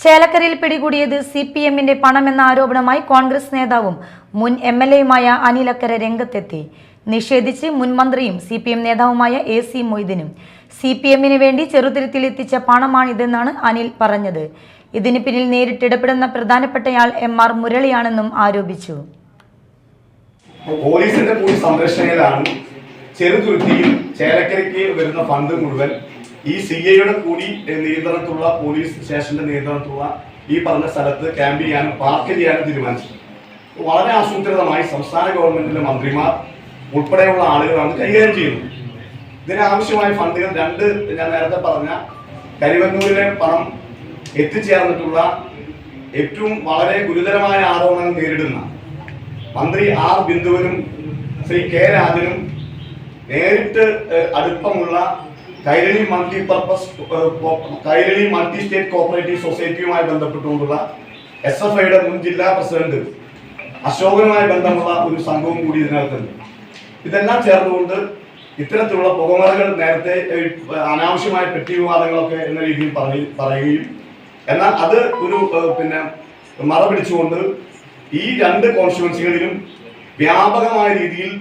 ചേലക്കരയിൽ പിടികൂടിയത് C P എമ്മിന്റെ പണമെന്ന ആരോപണമായി കോൺഗ്രസ് നേതാവും മുൻ എം എൽ എയുമായ അനിലക്കര രംഗത്തെത്തി. നിഷേധിച്ച് മുൻ മന്ത്രിയും സി പി എം നേതാവുമായ എ സി മൊയ്തീനും. സി പി എമ്മിന് വേണ്ടി ചെറുതിരുത്തിൽ എത്തിച്ച പണമാണിതെന്നാണ് അനിൽ പറഞ്ഞത്. ഇതിന് പിന്നിൽ നേരിട്ടിടപെടുന്ന പ്രധാനപ്പെട്ടയാൾ എം ആർ മുരളിയാണെന്നും ആരോപിച്ചു. പോലീസിന്റെ സംരക്ഷണയിലാണ് ചെറുതുരുത്തിയിൽ ചേലക്കരയ്ക്ക് വരുന്ന ഫണ്ട് മുഴുവൻ ഈ സി ഐയുടെ കൂടി നിയന്ത്രണത്തിലുള്ള പോലീസ് സ്റ്റേഷന്റെ നിയന്ത്രണത്തിലുള്ള ഈ പറഞ്ഞ സ്ഥലത്ത് ക്യാമ്പ് ചെയ്യാനും പാർക്ക് ചെയ്യാനും തീരുമാനിച്ചു വളരെ ആസൂത്രിതമായി സംസ്ഥാന ഗവൺമെന്റിന്റെ മന്ത്രിമാർ ഉൾപ്പെടെയുള്ള ആളുകളാണ് കൈകാര്യം ചെയ്യുന്നത്. ഇതിനാവശ്യമായ ഫണ്ടുകൾ രണ്ട് ഞാൻ നേരത്തെ പറഞ്ഞ കരിവന്നൂരിലെ പണം എത്തിച്ചേർന്നിട്ടുള്ള ഏറ്റവും വളരെ ഗുരുതരമായ ആരോപണങ്ങൾ നേരിടുന്ന മന്ത്രി ആർ ബിന്ദുവിനും ശ്രീ കെ രാജനും നേരിട്ട് അടുപ്പമുള്ള Kairali multi purpose Kairali multi state cooperative സൊസൈറ്റിയുമായി ബന്ധപ്പെട്ടുകൊണ്ടുള്ള എസ് എഫ് ഐയുടെ മുൻ ജില്ലാ പ്രസിഡന്റ് അശോകനുമായി ബന്ധമുള്ള ഒരു സംഘവും കൂടി ഇതിനകത്തുണ്ട്. ഇതെല്ലാം ചേർന്നുകൊണ്ട് ഇത്തരത്തിലുള്ള പുകമറകൾ നേരത്തെ അനാവശ്യമായ പെട്ടി വിവാദങ്ങളൊക്കെ എന്ന രീതിയിൽ പറയ- പറയുകയും എന്നാൽ അത് ഒരു പിന്നെ മറ പിടിച്ചുകൊണ്ട് ഈ രണ്ട് കോൺസ്റ്റിറ്റ്യുവൻസികളിലും വ്യാപകമായ രീതിയിൽ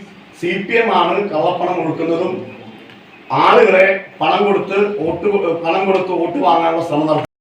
സി പി എം ആണ് കള്ളപ്പണം ഒഴുക്കുന്നതും ആളുകളെ പണം കൊടുത്ത് വോട്ട് പണം കൊടുത്ത് വോട്ട് വാങ്ങാനുള്ള ശ്രമം നടത്തുന്നത്